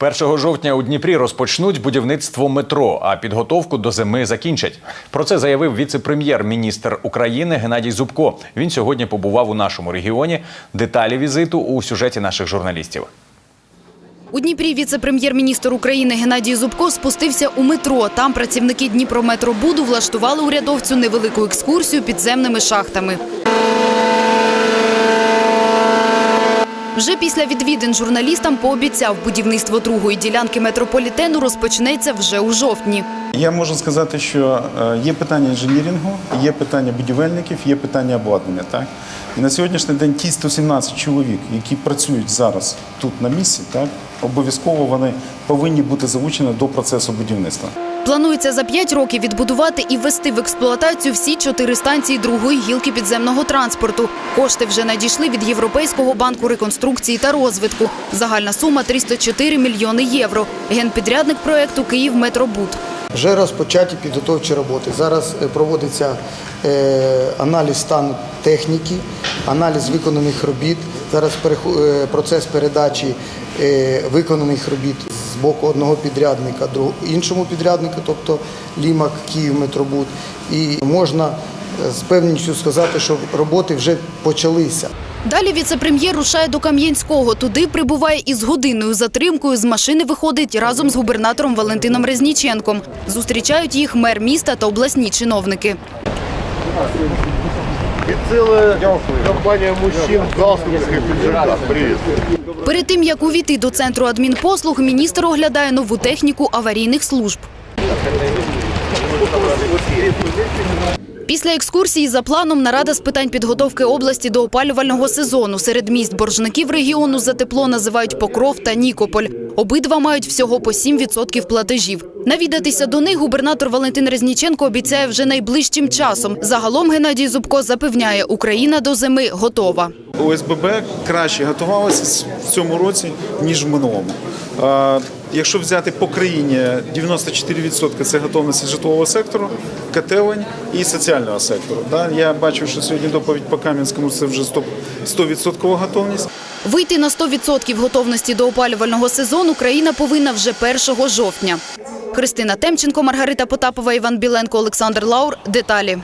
1 жовтня у Дніпрі розпочнуть будівництво метро, а підготовку до зими закінчать. Про це заявив віце-прем'єр-міністр України Геннадій Зубко. Він сьогодні побував у нашому регіоні. Деталі візиту у сюжеті наших журналістів. У Дніпрі віце-прем'єр-міністр України Геннадій Зубко спустився у метро. Там працівники Дніпрометробуду влаштували урядовцю невелику екскурсію підземними шахтами. Вже після відвідин журналістам пообіцяв, будівництво другої ділянки метрополітену розпочнеться вже у жовтні. Я можу сказати, що е, є питання інженірінгу, є питання будівельників, є питання обладнання. Так? І на сьогоднішній день ті 117 чоловік, які працюють зараз тут на місці, так, обов'язково вони повинні бути залучені до процесу будівництва. Планується за п'ять років відбудувати і ввести в експлуатацію всі чотири станції другої гілки підземного транспорту. Кошти вже надійшли від Європейського банку реконструкції та розвитку. Загальна сума 304 мільйони євро. Генпідрядник проекту Київ Метробуд. Вже розпочаті підготовчі роботи. Зараз е, проводиться е, аналіз стану техніки, аналіз виконаних робіт. Зараз е, процес передачі виконаних робіт боку одного підрядника іншому підряднику, тобто Лімак, Київ, Метробуд. І можна е, з певністю сказати, що роботи вже почалися. Далі віце-прем'єр рушає до Кам'янського. Туди прибуває із годинною затримкою. З машини виходить разом з губернатором Валентином Резніченком. Зустрічають їх мер міста та обласні чиновники. И целая компанія мужчин галстуках і пиджаках. Привіт. Перед тим як увійти до центру адмінпослуг, міністр оглядає нову техніку аварійних служб. Після екскурсії за планом нарада з питань підготовки області до опалювального сезону. Серед міст боржників регіону за тепло називають Покров та Нікополь. Обидва мають всього по 7% платежів. Навідатися до них губернатор Валентин Резніченко обіцяє вже найближчим часом. Загалом Геннадій Зубко запевняє, Україна до зими готова. ОСББ краще готувалося в цьому році, ніж в минулому. Якщо взяти по країні 94% це готовності житлового сектору, котелень і соціального сектору. Я бачу, що сьогодні доповідь по Кам'янському це вже 100%, 100% готовність. Вийти на 100% готовності до опалювального сезону країна повинна вже 1 жовтня. Христина Темченко, Маргарита Потапова, Іван Біленко, Олександр Лаур. Деталі.